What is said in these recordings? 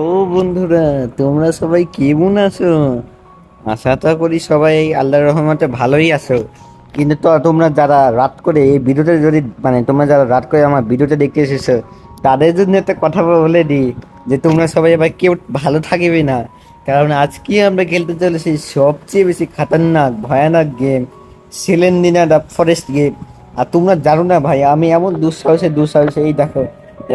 ও বন্ধুরা, তোমরা সবাই কেমন আছো? আশা তো করি সবাই আল্লাহর রহমতে ভালোই আছো। কিন্তু তো তোমরা যারা রাত করে এই ভিডিওটা যদি মানে তোমরা যারা রাত করে আমার ভিডিওটা দেখতে এসেছ, তাদের জন্য একটা কথা বলে দিই, যে তোমরা সবাই আবার কেউ ভালো থাকবে না। কারণ আজকে আমরা খেলতে চলেছি সবচেয়ে বেশি খাতারনাক, ভয়ানক game, Slendrina the forest game. আর তোমরা জানো না ভাই, আমি এমন দুঃসাহসে দুঃসাহসে এই দেখো,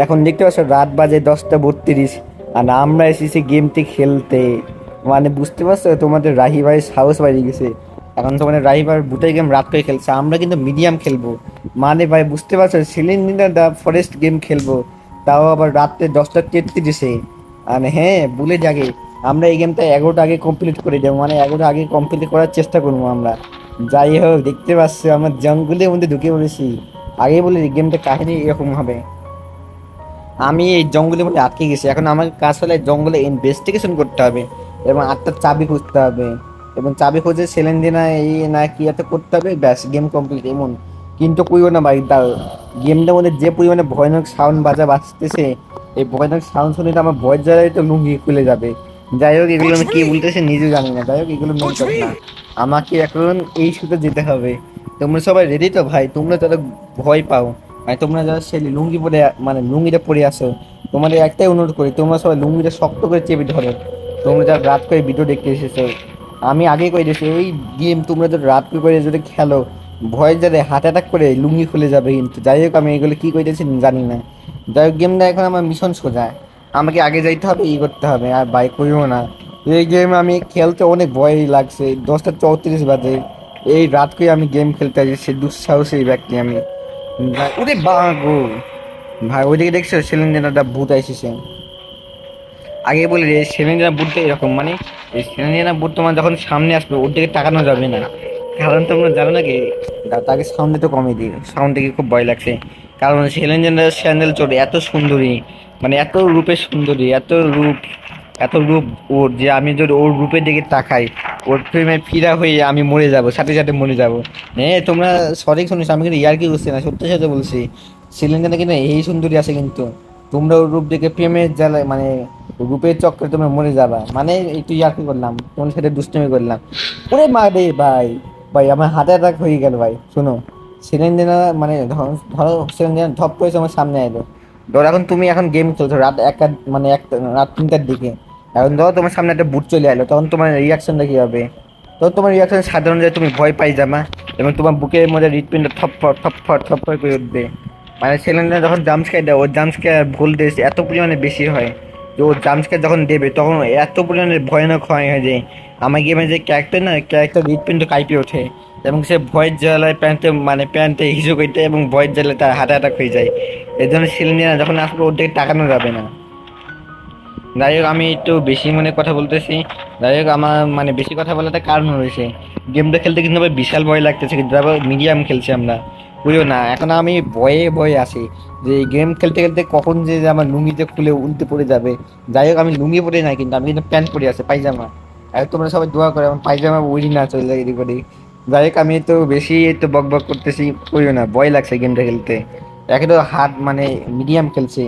এখন দেখতে পাচ্ছ রাত বাজে দশটা বত্রিশ। আর আমরা এসেছি গেমটি খেলতে। মানে বুঝতে পারছ, তোমাদের রাহি ভাই সাহস বাড়িয়ে গেছে। এখন তোমাদের রাহি ভাই বুটাই গেম রাত করে খেলছে, আমরা কিন্তু মিডিয়াম খেলব। মানে ভাই বুঝতে পারছ সিলিন্ডার দা ফরেস্ট গেম খেলব। তাও আবার রাত্রে দশটা তেত্রিশে। আর হ্যাঁ ভুলে জাগে আমরা এই গেমটা এগারোটা আগে কমপ্লিট করে দেবো। মানে এগারোটা আগে কমপ্লিট করার চেষ্টা করব আমরা। যাই হোক, দেখতে পাচ্ছ, আমরা জঙ্গলের মধ্যে ঢুকে পড়েছি। আগে বলে গেমটা কাহিনী এরকম হবে। আমি এই জঙ্গলের মধ্যে আটকে গেছি। এখন আমার কাজ হলে জঙ্গলে ইনভেস্টিগেশন করতে হবে এবং আটটা চাবি খুঁজতে হবে এবং চাবি খুঁজে সেলেন দিনা এই না কি এত করতে হবে ব্যাস গেম কমপ্লিট এমন। কিন্তু কইও না ভাই তার গেমটার মধ্যে যে পরিমাণে ভয়ানক সাউন্ড বাজা বাজতেছে এই ভয়ানক সাউন্ড শুনে তো আমার ভয় জ্বালায় তো লুঙ্গি খুলে যাবে। যাই হোক এগুলো আমি কি বলতেছি নিজেও জানি না। যাই হোক এগুলো মেন না। আমাকে এখন এই শুতে যেতে হবে। তোমরা সবাই রেডি তো ভাই? তোমরা যারা ভয় পাও। মানে তোমরা যারা সে লুঙ্গি পরে মানে লুঙ্গিটা পরে আসো তোমাদের একটাই অনুরোধ করি, তোমরা সবাই লুঙ্গিটা শক্ত করে চেপে ধরো। তোমরা যারা রাত করে ভিডিও দেখতে এসেছ, আমি আগে করে দিয়েছি এই গেম তোমরা যদি রাত করে যদি খেলো ভয়ের যাদের হার্ট অ্যাটাক করে লুঙ্গি খুলে যাবে কিন্তু। যাই হোক, আমি এগুলো কী করেছি জানি না। যাই হোক গেমটা এখন আমার মিশন সোজা। আমাকে আগে যাইতে হবে, ই করতে হবে, আর বাইক করিও না। এই গেম আমি খেলতে অনেক ভয়ই লাগছে, দশটা চৌত্রিশ বাজে। এই রাত করে আমি গেম খেলতে আসি, সে দুঃসাহসী ব্যক্তি আমি। ভাই, ওরে বাগো ভাই, ওইদিকে দেখছ সিলিন্ডারটা ভূত আইসেছে। আগে বলে রে সিলিন্ডার ভূতটা এরকম মানে এই সিলিন্ডার ভূত তোমার যখন সামনে আসবে, ওর দিকে তাকানো যাবে না। কারণ তোমরা জানো নাকি তাকে সাউন্ডে তো কমে দিই সাউন্ড থেকে খুব ভয় লাগছে। কারণ সিলিন্ডার স্যান্ডেল চোর এত সুন্দরী মানে এত রূপে সুন্দরী, এত রূপ এত রূপ ওর যে আমি যদি ওর রূপের দিকে তাকাই, ওর প্রেমে ফিরা হয়ে আমি মরে যাব, সাথে সাথে মরে যাব। হ্যাঁ তোমরা সঠিক শুনিস আমি কিন্তু ইয়ার কি করছি না, সত্যি সাথে বলছি। সিলিন্ডারে কিন্তু এই সুন্দরী আছে কিন্তু। তোমরা ওর রূপ দেখে প্রেমের জ্বালা মানে রূপের চক্করে তোমরা মরে যাবা। মানে একটু ইয়ার কি করলাম তোমার সাথে দুষ্টমি করলাম। ওরে মা রে ভাই ভাই, আমার হাতে অ্যাটাক হয়ে গেল ভাই, শোনো। সিলিন্ডার মানে ধরো সিলিন্ডার ধপ করেছে আমার সামনে এলো ধর, এখন তুমি এখন গেম খেলছো, রাত একটা মানে একটা রাত তিনটার দিকে। এখন ধরো তোমার সামনে একটা বুট চলে এলো, তখন তোমার রিয়াকশনটা কি হবে? তখন তোমার রিয়াকশন সাধারণ যে তুমি ভয় পাই যাবা এবং তোমার বুকের মধ্যে হৃৎপিণ্ড থপ্পর থপ্পর থপ্পর করে উঠবে। মানে সিলিন্ডার যখন জাম্পস্কার দেয় ওর জাম্পস্কার ভোল্টেজ এত পরিমাণে বেশি হয় যে ও জাম্পস্কার যখন দেবে, তখন এত পরিমাণে ভয়ানক হয় যে আমার গেমে যে ক্যারেক্টার না ক্যারেক্টার হৃৎপিণ্ড কাইপে ওঠে, এবং সে ভয়ের জ্বালায় প্যান্টে মানে প্যান্টে হিসু করতে, এবং ভয়ের জ্বালায় তার হাতে অ্যাটাক হয়ে যায়। এর জন্য সিলিন্ডার যখন আসবে, ওর দিকে টাকানো যাবে না। যাই হোক, আমি একটু বেশি মনে কথা বলতেছি। যাই হোক, আমার মানে বেশি কথা বলাটা কারণ রয়েছে গেমটা খেলতে কিন্তু আবার বিশাল ভয় লাগতেছে, কিন্তু আবার মিডিয়াম খেলছি আমরা। বুঝো না, এখন আমি ভয়ে ভয়ে আছি যে গেম খেলতে খেলতে কখন যে আমার লুঙ্গিতে খুলে উল্টে পড়ে যাবে। যাই হোক, আমি লুঙ্গি পরে নাই, কিন্তু আমি কিন্তু প্যান্ট পরে আছে পায়জামা আর তোমরা সবাই দোয়া করে, আমার পায়জামা উড়ি না, চলে যায় এদিক ওদিক। যাই হোক, আমি তো বেশি একটু বক বক করতেছি করিও না, ভয় লাগছে গেমটা খেলতে। একে তো হাত মানে মিডিয়াম খেলছে।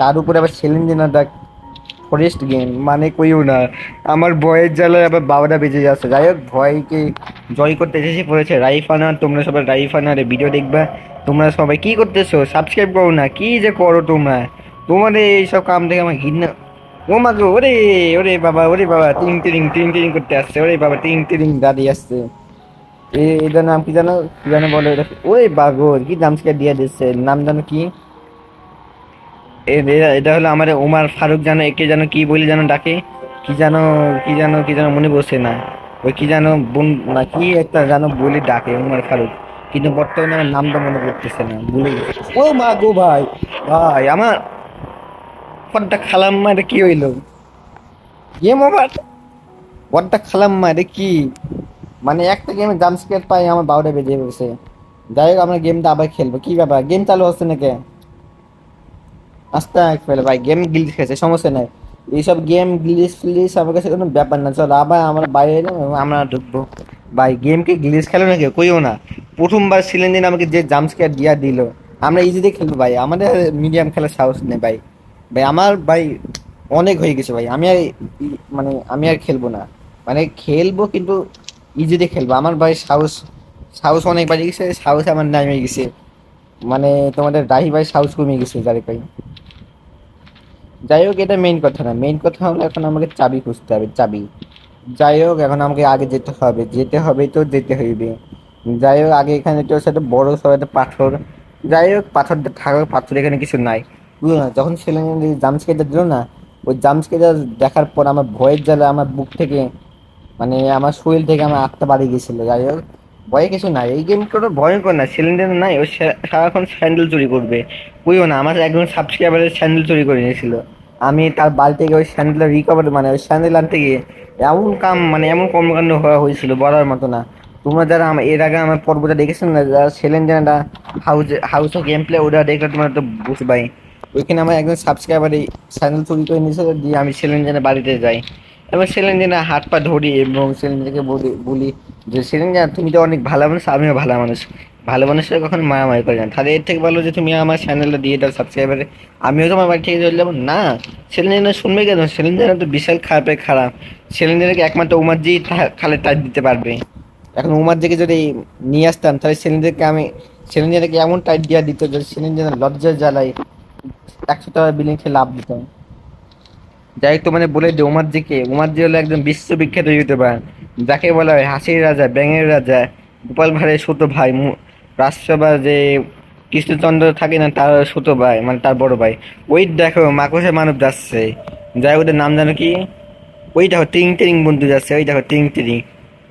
তার উপরে আবার সেলেন্ডিনা দেখ ফরেস্ট গেম মানে কইও না। আমার ভয়ের জ্বালায় আবার বাবাটা বেঁচে যাচ্ছে। যাই হোক, ভয়কে জয় করতে এসেছি পড়েছে রাইফানার তোমরা সবাই রাইফানারে ভিডিও দেখবা। তোমরা সবাই কি করতেছো? সাবস্ক্রাইব করো না, কি যে করো তোমরা? তোমাদের এইসব কাম থেকে আমার ঘৃণা। ও মা গো, ওরে ওরে বাবা ওরে বাবা, টিং টিং টিং টিং করতে আসছে। ওরে বাবা, টিং টিং দাঁড়িয়ে আসছে। এটার নাম কি জানো? কি জানো বলো? ওরে বাগর, কি নাম দিয়ে দিচ্ছে? নাম জানো কি? এটা হলো আমার ওমার ফারুক জানো একে যেন কি বলে যেন ডাকে, কি জানো কি জানো কি জানো মনে বসে না। ওই কি জানো বোন, না, কি একটা জানো বলে ডাকে ওমার ফারুক, কিন্তু বর্তমানে আমার নামটা মনে করতেছে না গেছে। ও মা গো ভাই ভাই, আমার ফোনটা খালাম মা এটা কি হইল? গেম ওভার ফোনটা খালাম মা কি? মানে একটা গেমে জাম্প স্কেয়ার পাই, আমার বারোটা বেজে গেছে। যাই হোক, আমরা গেমটা আবার খেলব। কি ব্যাপার? গেম চালু হচ্ছে নাকি? আস্তে ফেলে, ভাই গেম গিলিস খেয়েছে, সমস্যা নাই। এইসব গেম গ্লিস ফ্লিস আমার কাছে কোনো ব্যাপার না, চলো, আবার আমরা বাইরে এলাম এবং আমরা ঢুকবো। ভাই গেমকে গ্লিস খেলো না কেউ কইও না। প্রথমবার সিলেন্ডিন আমাকে যে জাম্পস্কেয়ার দিয়া দিল। আমরা ইজিতে খেলব, ভাই। আমাদের মিডিয়াম খেলার সাহস নেই, ভাই। ভাই, আমার, ভাই, অনেক হয়ে গেছে, ভাই। আমি আর মানে আমি আর খেলব না। মানে খেলব কিন্তু ইজিতে খেলব। আমার, ভাই, সাহস সাহস অনেক বাড়ি গেছে, সাহস আমার নামে গেছে। মানে তোমাদের রাহি ভাই সাহস কমে গেছে যারে ভাই। যাই হোক, এটা মেইন কথা না। মেইন কথা হলো এখন আমাকে চাবি খুঁজতে হবে, চাবি। যাই হোক, এখন আমাকে আগে যেতে হবে। যেতে হবে তো যেতে হইবে। যাই হোক, আগে এখানে তো সাথে বড় সব একটা পাথর। যাই হোক, পাথর থাকো পাথর এখানে কিছু নাই। বুঝলো না? যখন ছেলে জামস্কেটা দিল না, ওই জামস্কেটা দেখার পর আমার ভয়ের জ্বালা আমার বুক থেকে মানে আমার শরীর থেকে আমার আত্মা বাড়ি গেছিল। যাই হোক ভয়ে কিছু নাই। এই গেমটা তো ভয়ঙ্কর না সিলিন্ডার নাই, ও সারাক্ষণ স্যান্ডেল চুরি করবে। বুঝো না, আমার একজন সাবস্ক্রাইবারের স্যান্ডেল চুরি করে নিয়েছিল। আমি তার বাড়ি থেকে ওই স্যান্ডেল রিকভার মানে ওই স্যান্ডেল আনতে গিয়ে এমন কাম মানে এমন কর্মকাণ্ড হওয়া হয়েছিল বলার মতো না। তোমরা যারা এর আগে আমার পর্বটা দেখেছেন না, যারা সেলেন্ডারটা হাউস হাউসে গেম প্লে ওটা দেখলে তোমরা তো বুঝবাই ওইখানে আমার একজন সাবস্ক্রাইবার এই স্যান্ডেল চুরি করে নিয়েছিল, দিয়ে আমি সেলেন্ডারের বাড়িতে যাই। এবং সেলেন্ডিনা হাত পা ধরি এবং সেলেন্ডিনাকে বলি বলি যে সেদিন সেলেন্ডিনা তুমি তো অনেক ভালো মানুষ, আমিও ভালো মানুষ। ভালো মানুষের কখনো মারামারি করে না। তাহলে এর থেকে ভালো যে তুমি আমার চ্যানেলটা দিয়ে দাও সাবস্ক্রাইবারে আমিও তোমার বাড়ি থেকে চলে যাব। না সেলেন্ডিনা শুনবে কেন? সেলেন্ডিনা তো বিশাল খারাপের খারাপ। সেলেন্ডিনাকে একমাত্র উমারজি খালে টাইট দিতে পারবে। এখন উমারজিকে যদি নিয়ে আসতাম, তাহলে সেলেন্ডিনাকে আমি সেলেন্ডিনাকে এমন টাইট দেওয়া দিত যে সেলেন্ডিনা লজ্জার জ্বালায় একশো টাকা বিলিং খেয়ে লাভ দিতাম। যাই তোমাদের বলে দিই উমারজিকে উমারজি হলো একজন বিশ্ববিখ্যাত ইউটিউবার, যাকে বলা হয় হাসির রাজা, ব্যাঙের রাজা, গোপাল ভাঁড়ের ছোট ভাই রাজসভার যে কৃষ্ণচন্দ্র থাকে না, তার ছোট ভাই মানে তার বড় ভাই। ওই দেখো মাকড়সা মানব যাচ্ছে। যাই ওদের নাম জানো কি? ওই দেখো, টিং টিং বন্ধু যাচ্ছে। ওই দেখো, টিং টিং।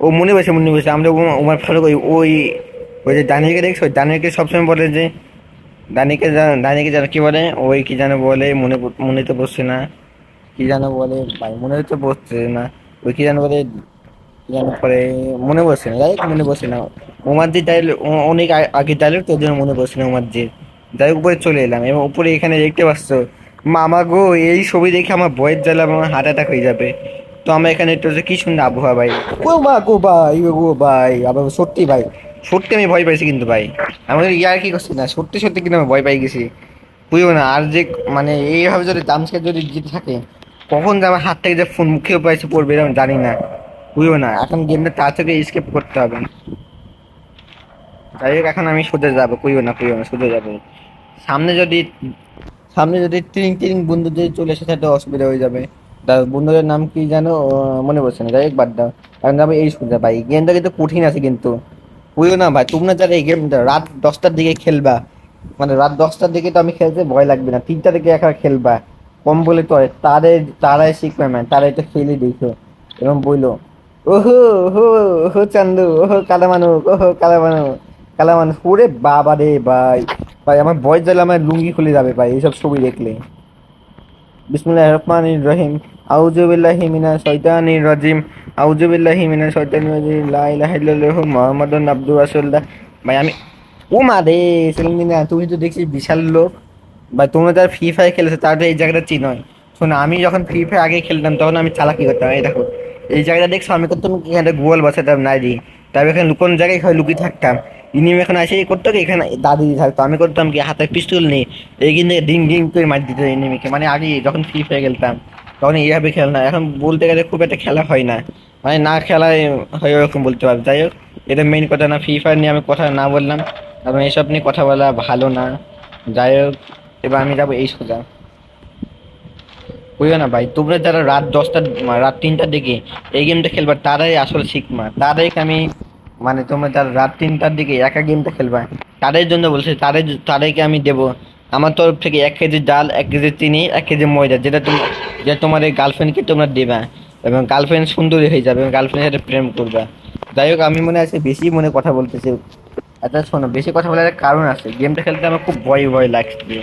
ও মনে বসে মনে বসে আমরা উমার ফারুক ওই ওই ওই যে দানিকে দেখছ? ওই দানিকে সবসময় বলে যে, দানিকে দানিকে যেন কি বলে? ওই কি যেন বলে? মনে মনে তো বসছে না। কি যেন বলে, ভাই, মনে হচ্ছে বসছে না। ওই কি যেন বলে যেন পরে মনে বসছে না। যাই মনে বসছে না। উমারজি ডাইলগ অনেক আগে ডাইলগ তোর জন্য মনে বসছে না উমারজির যাই উপরে চলে এলাম এবং উপরে এখানে দেখতে পাচ্ছ, মামা গো, এই ছবি দেখে আমার ভয়ের জ্বালা আমার হার্ট অ্যাটাক হয়ে যাবে। তো আমরা এখানে একটু যে কি সুন্দর আবহাওয়া, ভাই। ও মা গো, ভাই, ও গো, ভাই, আবার সত্যি, ভাই। সত্যি আমি ভয় পাইছি কিন্তু, ভাই। আমাদের ইয়ার কি করছি না? সত্যি সত্যি কিন্তু আমি ভয় পাই গেছি। বুঝব না, আর যে মানে এইভাবে যদি দামসকে যদি জিতে থাকে কখন যে আমার হাত থেকে যে ফোন মুখেও পাইছে পড়বে এরকম জানি না। বুঝব না, এখন গেমটা তার তাড়াতাড়ি স্কেপ করতে হবে। যাই হোক, এখন আমি সোজা যাব, কইও না কইও না, সোজা যাব। সামনে যদি সামনে যদি ট্রিং ট্রিং বন্ধু যদি চলে এসে তাহলে অসুবিধা হয়ে যাবে। তার বন্ধুদের নাম কি জানো মনে পড়ছে না। যাই হোক, বাদ দাও। এখন যাবে এই সোজা, ভাই। গেমটা কিন্তু কঠিন আছে কিন্তু। বুঝো না, ভাই, তোমরা যারা এই গেমটা রাত দশটার দিকে খেলবা মানে রাত দশটার দিকে তো আমি খেলতে ভয় লাগবে না তিনটা থেকে একা খেলবা। কম বলে তো হয়, তাদের তারাই শিখবে ম্যান তারাই তো খেলে দেখো। এবং বইলো ওহো হো ওহো চান্দু ওহো কালা মানুষ ওহো কালা মানুষ কালা মানুষ। ওরে বাবা রে ভাই ভাই আমার বয়স জ্বালা আমার লুঙ্গি খুলে যাবে ভাই এইসব ছবি দেখলে। বিসমুল্লাহ রহমান রহিম আউজুবিল্লাহি মিনা শয়তানির রাজিম আউজুবিল্লাহি মিনা শয়তানির রাজিম লা ইলাহা ইল্লাল্লাহু মুহাম্মাদুর আবদুর রাসূলুল্লাহ। ভাই আমি ও মা রে সেলিমিনা তুমি তো দেখছি বিশাল লোক। ভাই তোমরা যারা ফ্রি ফায়ার খেলেছো, তারা তো এই জায়গাটা চিনয় শোনো, আমি যখন ফ্রি ফায়ার আগে খেলতাম, তখন আমি চালাকি করতাম। এই দেখো, এই জায়গাটা দেখছ? আমি করতাম এখানে গোয়াল বসাতাম না দিই তারপর এখানে লুকোন জায়গায় লুকিয়ে থাকতাম? ইনিম এখন এসে করতো কি? এখানে দাদি থাকতো। আমি করতাম কি? হাতে পিস্তল নেই এই কিন্তু ডিং ডিং করে মার দিত এনিমিকে মানে আগে যখন ফ্রি ফায়ার খেলতাম, তখন এইভাবে খেল না এখন বলতে গেলে খুব একটা খেলা হয় না। মানে না খেলায় হয় ওরকম বলতে পারব যাই হোক, এটা মেইন কথা না। ফ্রি ফায়ার নিয়ে আমি কথা না বললাম। কারণ এসব নিয়ে কথা বলা ভালো না। যাই হোক এবার আমি যাব এই সোজা। বুঝো না ভাই? তোমরা যারা রাত দশটা রাত তিনটার দিকে এই গেমটা খেলবা, তারাই আসলে শিখবা তারাই আমি মানে তোমরা যারা রাত তিনটার দিকে একা গেমটা খেলবা তাদের জন্য বলছি তাদের তাদেরকে আমি দেবো। আমার তরফ থেকে এক কেজি ডাল, এক কেজি চিনি, এক কেজি ময়দা, যেটা তুমি যেটা তোমার এই গার্লফ্রেন্ডকে তোমরা দেবা এবং গার্লফ্রেন্ড সুন্দরী হয়ে যাবে এবং গার্লফ্রেন্ডের সাথে প্রেম করবা। যাই হোক, আমি মনে আছে বেশি মনে কথা বলতেছি। আচ্ছা শোনো, বেশি কথা বলার কারণ আছে। গেমটা খেলতে আমার খুব ভয় ভয় লাগছে।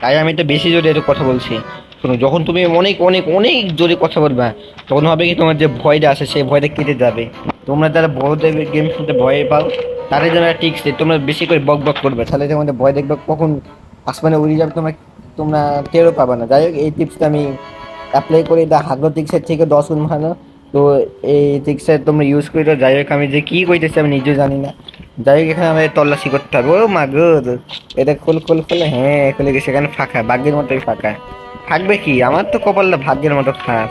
তাই আমি একটু বেশি জোরে একটু কথা বলছি। শোনো, যখন তুমি অনেক অনেক অনেক জোরে কথা বলবা, তখন হবে কি তোমার যে ভয়টা আছে, সেই ভয়টা কেটে যাবে। তোমরা যারা বড়দের গেম খেলতে ভয় পাও, তাদের জন্য টিক্স তোমরা বেশি করে বক বক করবে। তাহলে তোমাদের ভয় দেখবে কখন আসমানে উড়ে যাবে, তোমরা তোমরা টেরও পাবে না। যাই হোক, এই টিপসটা আমি অ্যাপ্লাই করি দা হাগো টিক্সের থেকে দশ গুণ ভালো। তো এই টিক্সটা তোমরা ইউজ করে যাই হোক, আমি যে কী কইতেছি আমি নিজেও জানি না। যাই হোক, এখানে আমাদের তল্লাশি করতে হবে। ও মা গো, এটা খোল খোল, খোলে। হ্যাঁ খুলে গেছে, এখানে ফাঁকা, ভাগ্যের মতোই ফাঁকা। থাকবে কি? আমার তো কপালটা ভাগ্যের মতো খারাপ।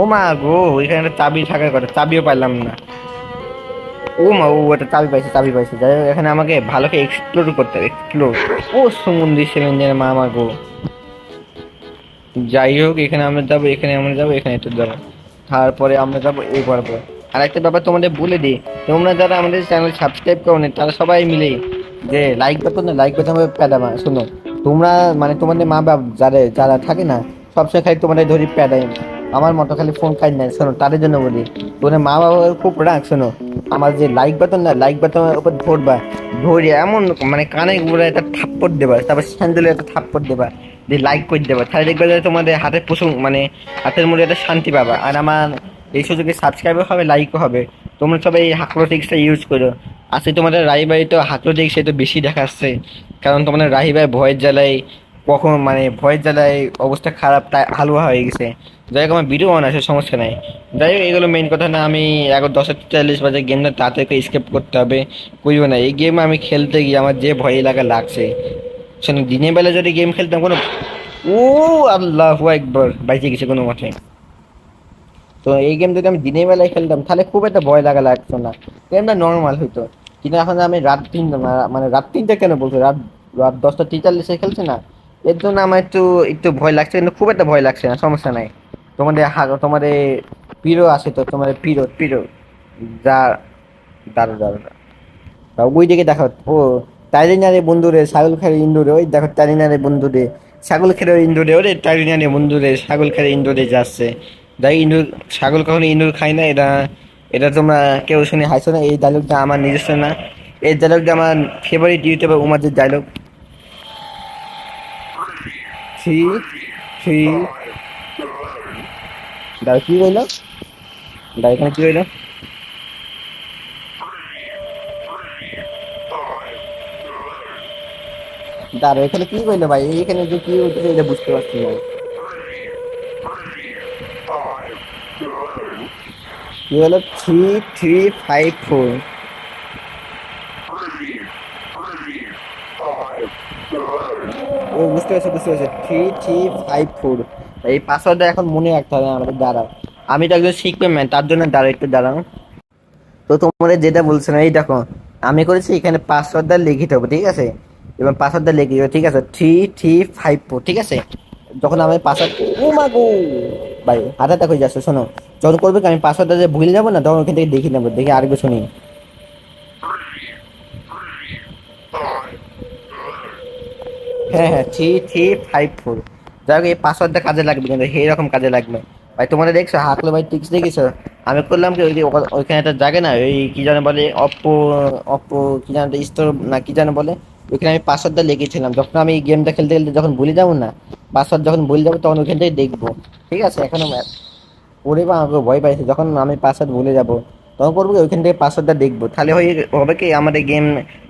ও মা গো, এখানে একটা চাবি থাকার কথা, চাবিও পাইলাম না। ও মা, ও একটা চাবি পাইছে চাবি পাইছে। যাই হোক, এখানে আমাকে ভালো করে এক্সপ্লোর করতে হবে এক্সপ্লোর ও সমুদ্রী সেভেঞ্জের মা মা গো। যাই হোক, এখানে আমরা যাব, এখানে আমরা যাব, এখানে একটু যাব। তারপরে আমরা যাব এই পর্ব আর একটা ব্যাপার তোমাদের বলে দিই, তোমরা যারা আমাদের চ্যানেল সাবস্ক্রাইব করো তারা সবাই মিলে যে লাইক বাটন লাইক বাটন প্যাদামা শোনো, তোমরা মানে তোমাদের মা বাপ যারা যারা থাকে না সবসময় খালি তোমাদের ধরি প্যাদাই আমার মতো খালি ফোন কাজ নেয় শোনো, তাদের জন্য বলি, তোমাদের মা বাবার খুব রাগ, শোনো, আমার যে লাইক বাটন না লাইক বাটনের উপর ধরবা, ধরে এমন মানে কানে ঘুরে একটা থাপ্পড় দেবা, তারপর স্যান্ডেলে একটা থাপ্পড় দেবা, দিয়ে লাইক করে দেবা, তাহলে দেখবে তোমাদের হাতে প্রসঙ্গ মানে হাতের মধ্যে একটা শান্তি পাবা, আর আমার এই সুযোগে সাবস্ক্রাইবও হবে লাইকও হবে। তোমরা সবাই এই হাকলোটিক্সটা ইউজ করো। আজকে তোমাদের রাহি ভাই তো হাকলোটিক্স তো বেশি দেখাচ্ছে। কারণ তোমাদের রাহি ভাই ভয়ের জ্বালায় কখন মানে ভয়ের জ্বালায় অবস্থা খারাপ হালুয়া হয়ে গেছে। যাই হোক, আমার ভিডিও অন আছে, সমস্যা নাই। যাই হোক, এগুলো মেন কথা না, আমি এগারো দশ চল্লিশ বাজে গেমটা তাড়াতাড়ি স্কেপ করতে হবে। করিও না, এই গেম আমি খেলতে গিয়ে আমার যে ভয় লাগা লাগছে। শোনো, দিনের বেলা যদি গেম খেলতাম কোনো ও আল্লাহ একবার বাইচে গেছে কোনো মতে। তো এই গেম যদি আমি দিনের বেলায় খেলতাম, তাহলে খুব একটা ভয় লাগা লাগতো না। গেমটা নর্মাল হইতো। কিন্তু এখন আমি রাত তিনটা মানে রাত তিনটা কেন বলছো? রাত রাত দশটা তেতাল্লিশে খেলছে না? এর জন্য আমার একটু একটু ভয় লাগছে, কিন্তু খুব একটা ভয় লাগছে না, সমস্যা নাই। তোমাদের তোমাদের পিরো আছে তো, তোমাদের পিরো পিরো যা দাঁড়ো দাঁড়ো। তা ওই দিকে দেখো, ও টাইলিনারে বন্ধুরে, ছাগল খেলে ইন্দুরে, ওই দেখো টাইলিনারে বন্ধুরে, ছাগল খেলে ইন্দুরে, ওরে টাইলিনারে বন্ধুরে, ছাগল খেলে ইন্দুরে যাচ্ছে। যাই ইন্দুর, ছাগল কখনো ইন্দুর খাই না, এটা এটা তোমরা কেউ শুনে হাসো না, এই ডায়লগটা আমার নিজস্ব না। এই ডায়লগটা আমার ফেভারিট ইউটিউবার উমাদের ডায়লগ থ্রি থ্রি। দাদা, কি বলল? দাদা, এখানে কি বলল? দাঁড়ো এখানে কি কইলো ভাই? এখানে যে কি হইতেছে এটা বুঝতে পারছি না। কি হলো থ্রি থ্রি ফাইভ ফোর ও, বুঝতে বুঝতে থ্রি থ্রি ফাইভ ফোর এই পাসওয়ার্ডটা এখন মনে রাখতে হবে আমাদের আমি তো একজন শিখবে ম্যান তার জন্য দাঁড়াও একটু দাঁড়াও। তো তোমরা যেটা বলছো না এই দেখো, আমি করেছি, এখানে পাসওয়ার্ডটা লিখিত হবে ঠিক আছে? এবং পাসওয়ার্ডটা লিখে দিও ঠিক আছে? থ্রি থ্রি ফাইভ ফোর ঠিক আছে? যখন আমি পাসওয়ার্ড ও মা গো! ভাই হাতে দেখো যাচ্ছে, শোনো। যখন করবে আমি পাসওয়ার্ডটা যে ভুলে যাব না, তখন ওখান থেকে দেখে নেব, দেখে আরেকবার শুনি হ্যাঁ হ্যাঁ থ্রি থ্রি, ফাইভ, ফোর। যাই হোক, এই পাসওয়ার্ডটা কাজে লাগবে কিন্তু এইরকম কাজে লাগবে। ভাই তোমরা দেখছ, হাকলো ভাই টিক্স দেখেছ আমি করলাম কি, ওই ওইখানে একটা জায়গা না, ওই কি জানো বলে অপ্পো অপ্পো কি জানো স্টোর না, কি জানো বলে, ওইখানে আমি পাসওয়ার্ডটা লিখেছিলাম। যখন আমি গেমটা খেলতে খেলতে যখন ভুলে যাব না, পাসওয়ার্ড যখন ভুলে যাব, তখন ওইখান দেখব। ঠিক আছে, এখন ওরে বা আমাকে ভয় পাইছে। যখন আমি পাসওয়ার্ড ভুলে যাব, তখন করব ওইখান থেকে পাসওয়ার্ডটা দেখব। তাহলে হয়ে হবে কি? আমাদের গেম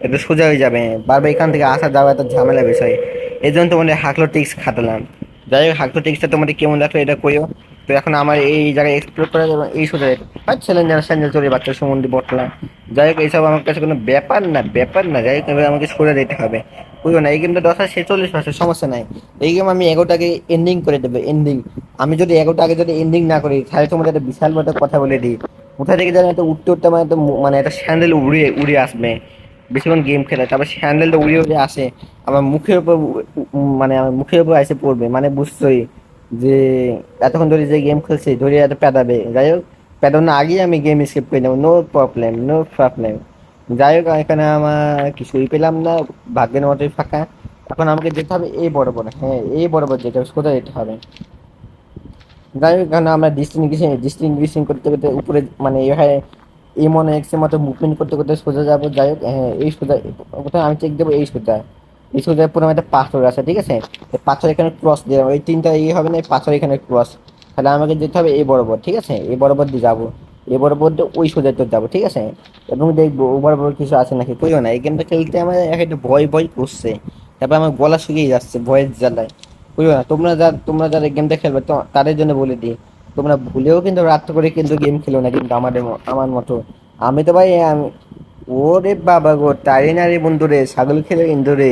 একটু সোজা হয়ে যাবে। বারবার এখান থেকে আসা যাওয়া একটা ঝামেলা বিষয়। এই জন্য তোমাদের হাকলো টিক্স খাটালাম। যাই হোক হাকলো টিক্সটা তোমাদের কেমন লাগল এটা কইও। তো এখন আমার এই জায়গায় এক্সপ্লোর করা যাবে। এই সোজা পাচ্ছিলেন যারা স্যান্ডেল চলে বাচ্চা সম্বন্ধে বটলা যাই হোক, এইসব আমার কাছে কোনো ব্যাপার না ব্যাপার না। যাই হোক আমাকে সোজা দিতে হবে। বুঝব না, এই গেমটা দশ হাজার ছেচল্লিশ পার্সেন্ট সমস্যা নাই। এই গেম আমি এগারোটাকে এন্ডিং করে দেবো এন্ডিং আমি যদি এগারোটা আগে যদি এন্ডিং না করি, তাহলে তোমাদের একটা বিশাল বড় কথা বলে দিই। কোথা থেকে যেন একটা উঠতে উঠতে মানে মানে একটা স্যান্ডেল উড়িয়ে উড়ে আসবে। বেশিক্ষণ গেম খেলে, তারপর স্যান্ডেলটা উড়িয়ে উড়ে আসে। আমার মুখের উপর মানে আমার মুখের উপর এসে পড়বে। মানে বুঝছোই যে এতক্ষণ ধরে যে গেম খেলছি, ধরে এত পেদাবে। যাই হোক পেদানো আগেই আমি গেম স্কিপ করে নেব নো প্রবলেম নো প্রবলেম যাই হোক এখানে আমার কিছুই পেলাম না, ভাগ্যের মতোই ফাঁকা। এখন আমাকে যেতে হবে এই বরাবর হ্যাঁ এই বরাবর যেতে হবে, কোথায় যেতে হবে? যাই হোক এখানে আমরা ডিস্টিংগুইশিং ডিস্টিংগুইশিং করতে করতে উপরে মানে এভাবে এই মনে এক্সের মতো মুভমেন্ট করতে করতে সোজা যাব যাই হোক হ্যাঁ এই সোজা কোথায় আমি চেক দেবো এই সোজা। এই সোজা পুরো একটা পাথর আছে, ঠিক আছে? পাথর এখানে ক্রস দিয়ে ওই তিনটা ইয়ে হবে না, এই পাথর এখানে ক্রস তাহলে আমাকে যেতে হবে এই বরাবর, ঠিক আছে? এই বরাবর দিয়ে যাব। এই বরাবর ওই সোজা তো যাব, ঠিক আছে? এবং দেখব ও বরাবর কিছু আছে নাকি? কইও না, এই গেমটা খেলতে আমার একটা ভয় ভয় করছে। তারপর আমার গলা শুকিয়ে যাচ্ছে, ভয়ের জ্বালায়। বুঝলো না, তোমরা যা তোমরা যারা গেমটা খেলবে তাদের জন্য বলে দিই, তোমরা ভুলেও কিন্তু রাত করে কিন্তু গেম খেলো না কিন্তু আমাদের আমার মতো। আমি তো ভাই, আমি ওরে বাবা গো তাই না রে বন্ধু রে ছাগল খেলে কিন্তু রে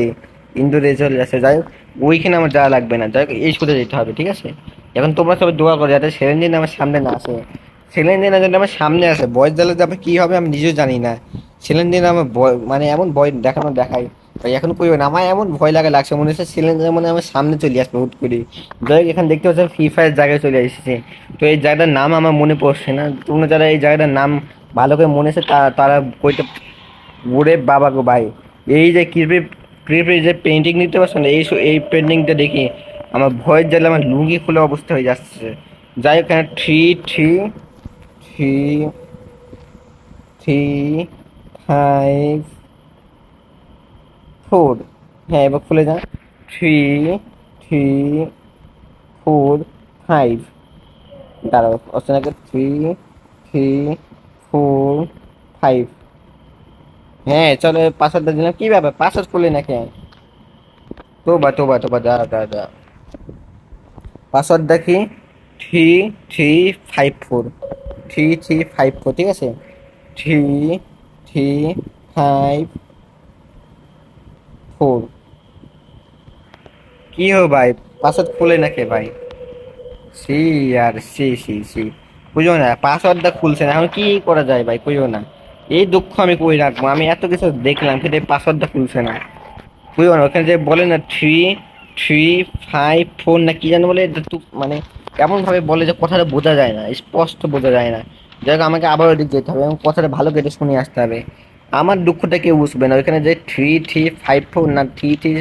ইন্দোরে চলে যাচ্ছে। যাই হোক, ওইখানে আমার যাওয়া লাগবে না। যাই হোক, এই সোজা যেতে হবে, ঠিক আছে? এখন তোমরা সবাই দোয়া করো, যাতে সেলেন দিন আমার সামনে না আসে। সেলেন দিন যদি আমার সামনে আসে, বয়স জ্বালা যাবে কি হবে আমি নিজেও জানি না। সেলেন দিন আমার ভয় মানে এমন ভয় দেখানো দেখাই ভাই এখন কই না? আমার এমন ভয় লাগে লাগছে, মনে হচ্ছে সেলেন দিন মানে আমার সামনে চলে আসবে হুট করে। যাই এখানে দেখতে পাচ্ছেন ফ্রি ফায়ার জায়গায় চলে এসেছে। তো এই জায়গাটার নাম আমার মনে পড়ছে না। তোমরা যারা এই জায়গাটার নাম ভালো করে মনে আছে তারা কইতে ওরে বাবা গো ভাই। এই যে কৃপে কৃপে যে পেন্টিং নিতে পারছ না এই এই পেন্টিংটা দেখি আমার ভয়ের জ্বালা আমার লুঙ্গি খুলে অবস্থা হয়ে যাচ্ছে। যাই হোক, এখানে three three three three five four হ্যাঁ এবার খুলে যান থ্রি থ্রি ফোর ফাইভ দাঁড়াও অপশন আছে থ্রি থ্রি ফোর ফাইভ হ্যাঁ চলো পাসওয়ার্ডটা দিলাম কি ব্যাপার পাসওয়ার্ড খুলে নাকি তোবা তোবা তোবা দাঁড়া দাঁড়া দাঁড়া পাসওয়ার্ড দেখি three three five four three three five four ঠিক আছে? থ্রি থ্রি ফাইভ ফোর কি হো ভাই? পাসওয়ার্ড খুলে নাকি ভাই? সি আর সি সি সি। বুঝো না, পাসওয়ার্ডটা খুলছে না। এখন কি করা যায় ভাই? বুঝো না। এই দুঃখ আমি কই রাখব? আমি এত কিছু দেখলাম, কিন্তু এই পাসওয়ার্ডটা খুলছে না। বুঝো না, ওখানে যে বলে না থ্রি থ্রি ফাইভ ফোর না কি জানো বলে মানে এমন ভাবে বলে যে কথাটা বোঝা যায় না, স্পষ্ট বোঝা যায় না। যাই হোক, আমাকে আবার ওদিক যেতে হবে এবং কথাটা ভালো কেটে শুনে আসতে হবে। আমার দুঃখটা কেউ বুঝবে না। ওইখানে যে থ্রি থ্রি ফাইভ ফোর না থ্রি থ্রি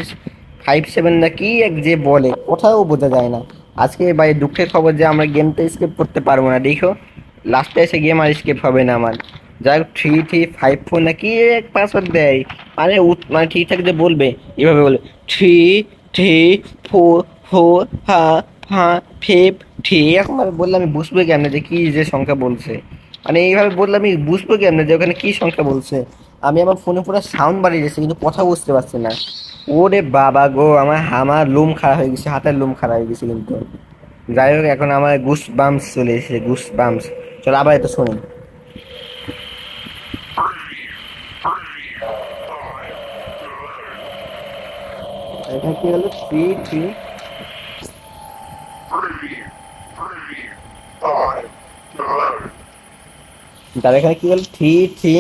ফাইভ সেভেন না কি এক যে বলে, কোথাও বোঝা যায় না। আজকে ভাই দুঃখের খবর যে আমরা গেমটা স্কিপ করতে পারব না। দেখো লাস্টে এসে গেম আর স্কিপ হবে না আমার। যাই হোক থ্রি থ্রি ফাইভ ফোর না কি এক পাসওয়ার্ড দেয়। মানে মানে ঠিকঠাক যে বলবে, এভাবে বলবে থ্রি থ্রি ফোর ফোর হা হা ফেপ এখন আমি বললে আমি বুঝব কেমনে যে কি যে সংখ্যা বলছে। মানে এইভাবে বললে আমি বুঝব কেমনে যে ওখানে কি সংখ্যা বলছে। আমি আমার ফোনে পুরো সাউন্ড বাড়িয়ে গেছে কিন্তু কথা বুঝতে পারছি না। ওরে বাবা গো, আমার আমার লুম খারাপ হয়ে গেছে, হাতের লুম খারাপ হয়ে গেছে কিন্তু। যাই হোক, এখন আমার গুস বামস চলে এসেছে গুস বামস চলো আবার এটা শুনি। এখানে কি হলো থ্রি থ্রি তার এখানে কি হলো থ্রি থ্রি,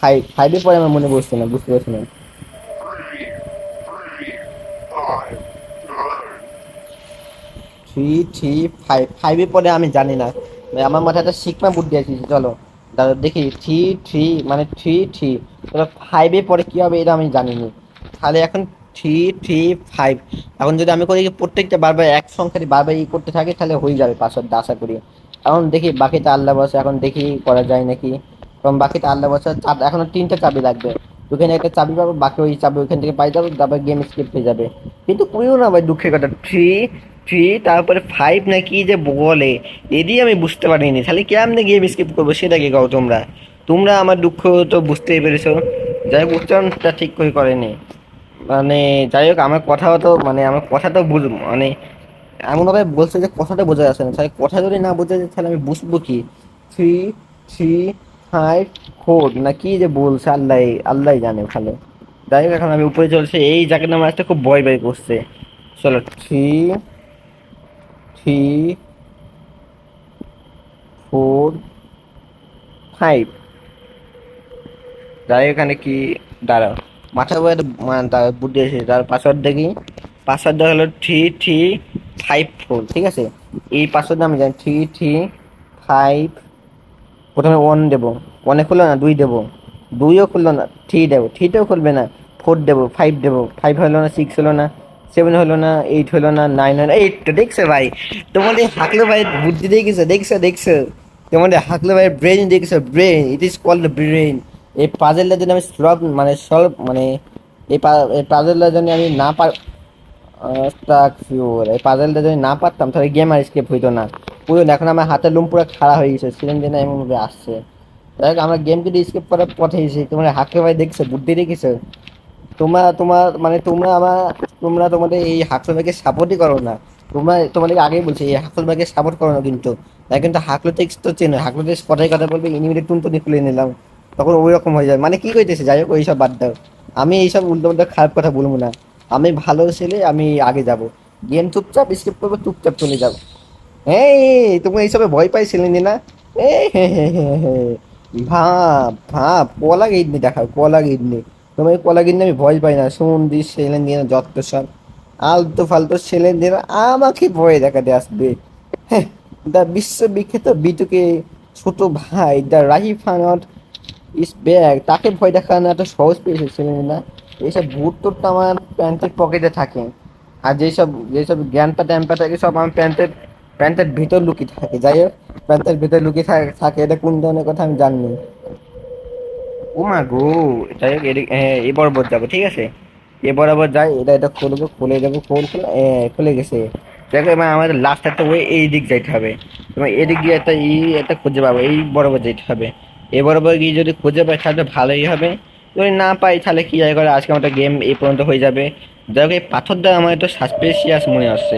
ফাইভ, ফাইভের পরে আমার মনে বসছে না, বুঝতে পারছি না। থ্রি থ্রি, ফাইভ, ফাইভের পরে আমি জানি না। মানে আমার মাথায় একটা শিখমা বুদ্ধি আছে চলো দাদা দেখি, থ্রি থ্রি মানে থ্রি থ্রি তবে ফাইভের পরে কী হবে এটা আমি জানি না তাহলে এখন থ্রি থ্রি, ফাইভ, এখন যদি আমি করি প্রত্যেকটা বারবার এক সংখ্যাটি বারবার ই করতে থাকি, তাহলে হয়ে যাবে পাসওয়ার্ড আশা করি। এখন দেখি বাকিটা আল্লাহ বসে এখন দেখি করা যায় নাকি? কারণ বাকিটা আল্লাহ বসে এখনও তিনটা চাবি লাগবে। ওখানে একটা চাবি পাবো, বাকি ওই চাবি ওইখান থেকে পাই যাব, তারপর গেম স্কিপ হয়ে যাবে। কিন্তু কইও না ভাই দুঃখের কথা। থ্রি থ্রি তারপরে ফাইভ না কি যে বলে এদি আমি বুঝতে পারিনি। তাহলে কেমনে গেম স্কিপ করব সেটা কি গাও তোমরা? তোমরা আমার দুঃখ তো বুঝতেই পেরেছ। যাই হোক, উচ্চারণটা ঠিক করে করেনি। মানে যাই হোক, আমার কথাও তো মানে আমার কথাটাও বুঝ মানে এমনভাবে বলছে যে কথাটা বোঝা যাচ্ছে না। তাহলে কথা যদি না বোঝা যায়, তাহলে আমি বুঝব কি? থ্রি থ্রি ফাইভ ফোর না কি যে বলছে আল্লাহ আল্লাহ জানে ভালো। যাই হোক, এখন আমি উপরে চলছে। এই জায়গাটা আমার একটা খুব ভয় ভয় করছে। চলো থ্রি থ্রি ফোর ফাইভ যাই এখানে কি? দাঁড়াও। মাথা বয়ে তার বুদ্ধি এসেছে তার পাসওয়ার্ড দেখি। পাসওয়ার্ডটা হলো থ্রি থ্রি ফাইভ ফোর ঠিক আছে? এই পাসওয়ার্ড আমি জানি থ্রি থ্রি ফাইভ প্রথমে ওয়ান দেবো। ওয়ানে খুললো না, দুই দেবো। দুইও খুললো না থ্রি দেবো। থ্রিতেও খুলবে না ফোর দেবো ফাইভ দেবো। ফাইভ হলো না সিক্স হলো না সেভেন হলো না এইট হলো না নাইন হলো এইট দেখছ ভাই, তোমাদের হাকলো ভাই বুদ্ধি দেখেছ দেখছ দেখছ? তোমাদের হাকলো ভাই ব্রেন দেখছ? Brain it is called brain এই পাজেলটা যদি আমি সলভ মানে সলভ মানে এই পাজেলটা যদি আমি না পার এই পাজেলটা যদি না পারতাম, তাহলে গেম আর স্কেপ হইতো না। পুরো এখন আমার হাতের লুম পুরো খাড়া হয়ে গেছে সিলেন দিনে এমনভাবে আসছে। দেখ আমরা গেম যদি স্কেপ করার পথে এসেছি। তোমরা হাকে ভাই দেখছ, বুদ্ধি দেখেছ? তোমরা, তোমার মানে তোমরা আমার, তোমরা তোমাদের এই হাকল ভাইকে সাপোর্টই করো না। তোমরা, তোমাদেরকে আগেই বলছি, এই হাকল ভাইকে সাপোর্ট করো না কিন্তু। তাই কিন্তু হাকলো টেক্স তো চেনো, হাকলো টেক্স কথাই কথা বলবে ইনিমিডিয়েট টুনটুনি খুলে নিলাম। তখন ওই রকম হয়ে যায়। মানে কি কইতেছে? যাই হোক ওইসব বাদ দাও। আমি এইসব উল্টো উল্টো খারাপ কথা বলব না। আমি ভালো ছেলে, আমি আগে যাব। গেম চুপচাপ, স্কিপ করব, চুপচাপ চলে যাব। এই, তুমি এইসবে ভয় পাইছিলে না? এই, হে হে হে হে ভাব ভাব কলা গিডনি দেখাও কলা গিডনি তোমার কলা গিডনি আমি ভয় পাই না। সুন্দর ছেলে দিয়ে যত সব। আলতু ফালতু ছেলে দিয়ে আমাকে ভয় দেখাতে আসবে। হ্যাঁ দ্য বিশ্ববিখ্যাত বিটুকে ছোট ভাই দ্য রাহি ফানট ইস ব্যাগ, তাকে ভয় দেখানো এত সহজ পেয়েছে ছেলে না? এইসব বুট টুট আমার প্যান্টের পকেটে থাকে। আর যেসব যেসব জ্ঞানপা ট্যাম্পা থাকে সব আমার প্যান্টের প্যান্টের ভিতর লুকিয়ে থাকে। যাই হোক প্যান্টের ভিতর লুকিয়ে থাকে এটা কোন ধরনের কথা আমি জানি। ও মা গো যাই হোক এদিক হ্যাঁ এ বরাবর যাব ঠিক আছে? এ বরাবর যাই এটা এটা খুলবো খুলে যাব খোল খুলে খুলে গেছে। দেখো এবার আমাদের লাস্ট একটা ওয়ে এই দিক যাইতে হবে। তোমার এদিক দিয়ে একটা ই একটা খুঁজে পাবো এই বরাবর যেতে হবে। এ বরাবর গিয়ে যদি খুঁজে পাই তাহলে ভালোই হবে। যদি না পাই তাহলে কি যায় করে? আজকে আমাদের গেম এই পর্যন্ত হয়ে যাবে। দেখো এই পাথর দ্বারা আমার একটু সাসপেন্সিয়াস মনে হচ্ছে।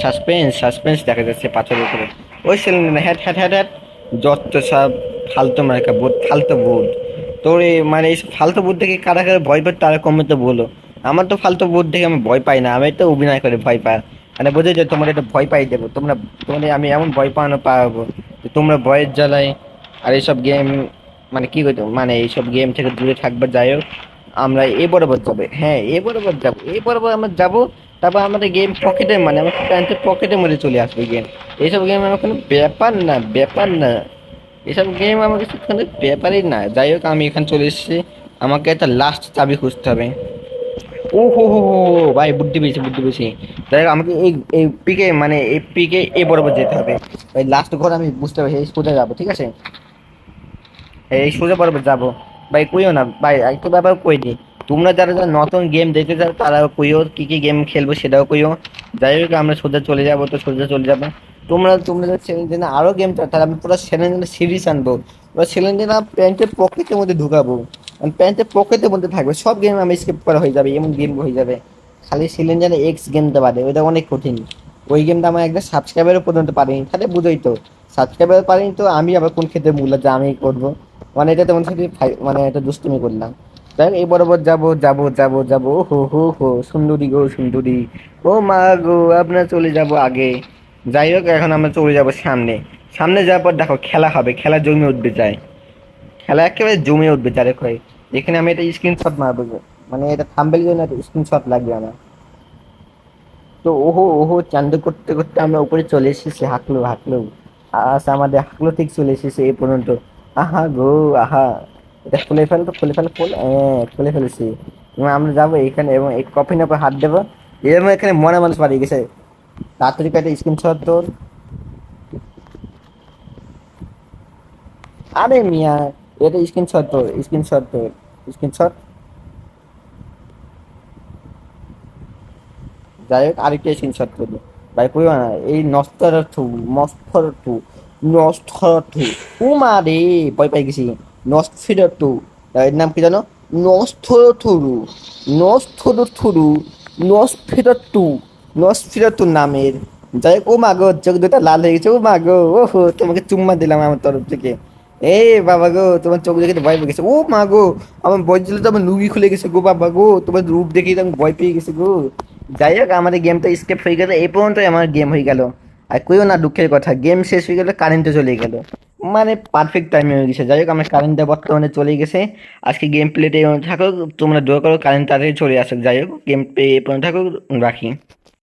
সাসপেন্স সাসপেন্স দেখা যাচ্ছে পাথরের উপরে। ওই cylinder hat hat hat hat. যত সব ফালতু মার্কা বুট ফালতু বুট তোর এই মানে এই ফালতু বুট দেখে কারা কারা ভয় পায় তারা কমে তো বলো। আমার তো ফালতু বুট দেখে আমি ভয় পাই না, আমি তো অভিনয় করে ভয় পাই। মানে বুঝে যে তোমার একটা ভয় পাই দেবো। তোমরা, তোমাদের আমি এমন ভয় পাওয়ানো পাবো তোমরা ভয়ের জ্বালায় আর এইসব গেম মানে কি করতো মানে এইসব গেম থেকে দূরে থাকবে যাই হোক আমরা এ বরাবর যাবে। হ্যাঁ এ বরাবর যাব, এ বরাবর আমরা যাব, তারপর আমাদের গেম পকেটে মানে আমার প্যান্টের পকেটের মধ্যে চলে আসবে গেম এইসব গেম আমার কোনো ব্যাপার না ব্যাপার না। এসব গেম আমার কাছে কোনো ব্যাপারই না। যাই হোক আমি এখানে চলে এসেছি। আমাকে একটা লাস্ট চাবি খুঁজতে হবে। ও হো হো হো, ভাই, বুদ্ধি পেয়েছি বুদ্ধি পেয়েছি। যাই হোক আমাকে এই এই পিকে মানে এই পিকে এ বরাবর যেতে হবে। ওই লাস্ট ঘর আমি বুঝতে পারছি সোজা যাব, ঠিক আছে? এই সোজা বরাবর যাব। ভাই, কইও না, ভাই একটু ব্যাপার কই দিই তোমরা যারা যারা নতুন গেম দেখতে চাও, তারাও কইও কি কি গেম খেলব সেটাও কইও। যাই হোক, আমরা সোজা চলে যাব তো, সোজা চলে যাব। তোমরা তোমরা যদি চ্যালেঞ্জে আরও গেম চাও, তাহলে আমি পুরো চ্যালেঞ্জে সিরিজ আনব। পুরো চ্যালেঞ্জে না প্যান্টের পকেটের মধ্যে ঢুকাবো। প্যান্টের পকেটের মধ্যে থাকবে, সব গেম আমি স্কিপ করা হয়ে যাবে, এমন গেম হয়ে যাবে। খালি সিলিন্ডারে এক্স গেমটা বাদে, ওইটা অনেক কঠিন। ওই গেমটা আমার একটা সাবস্ক্রাইবারও পর্যন্ত পারিনি, তাহলে বুঝোই তো। সাবস্ক্রাইবার পারিনি তো, আমি আবার কোন ক্ষেত্রে মূল্য, যে আমি করব। মানে এটা তেমন সাথে মানে একটা দুষ্টুমি করলাম। তাই এই বরাবর যাব যাব যাব যাব। হো হো হো, সুন্দরী গো, সুন্দরী। ও মা গো আপনার চলে যাব আগে। যাই হোক এখন আমরা চলে যাব সামনে। সামনে যাওয়ার পর দেখো, খেলা হবে। খেলা জমে উঠবে যায় খেলা একেবারে জমে উঠবে যারে কয় এখানে আমি একটা স্ক্রিনশট মারবো মানে এটা থাম্বেল জন্য একটা স্ক্রিনশট লাগবে আমার। তো ওহো ওহো, চান্দ করতে করতে আমরা উপরে চলে এসেছি, হাঁকলো হাঁকলো। আস আমাদের হাঁকলো ঠিক চলে এসেছে এই পর্যন্ত। আহা গো, আহা। এটা খুলে ফেল তো, খুলে ফেল হ্যাঁ খুলে ফেলেছি। আমরা যাব এখানে এবং এই কফিনের উপর হাত দেবো। এবং এখানে মনে মানুষ পালিয়ে গেছে। তাড়াতাড়ি একটা স্ক্রিনশট তোর? আরে মিয়া, এটা স্ক্রিনশট তোর স্ক্রিনশট তোর স্ক্রিনশট যাই হোক, আরেকটা স্ক্রিনশট করব ভাই, কইও না, এই নস্তরাথু মস্তরাথু নস্তরাথু ও মা রে ভয় পাই গেছি নস্থিরাথু এর নাম কি জানো নস্থরথুরু নস্থরথুরু নস্থিরাথু নস্থিরাথু নামের যাই ও মা গো চোখ দুটা লাল হয়ে গেছে ও মা গো হো তোমাকে চুম্মা দিলাম আমার তরফ থেকে এ বাবা গো তোমার চোখ দেখে ভয় পেয়ে গেছে ও মা গো আমার বই ছিল তো আমার লুগি খুলে গেছে গো বাবা গো তোমার রূপ দেখেই তো আমি ভয় পেয়ে গেছে গো যাই হোক আমাদের গেমটা স্কেপ হয়ে গেল এই পর্যন্তই আমার গেম হয়ে গেল আর কইও না দুঃখের কথা গেম শেষ হয়ে গেলে কারেন্টও চলে গেল। মানে পারফেক্ট টাইমে হয়ে গেছে। যাই হোক, আমার কারেন্টটা বর্তমানে চলে গেছে। আজকে গেম প্লেটে থাকো তোমরা দোয়া করো কারেন্ট তাড়াতাড়ি চলে আসুক। যাই হোক গেম প্লে এ পর্যন্ত থাকুক, রাখি।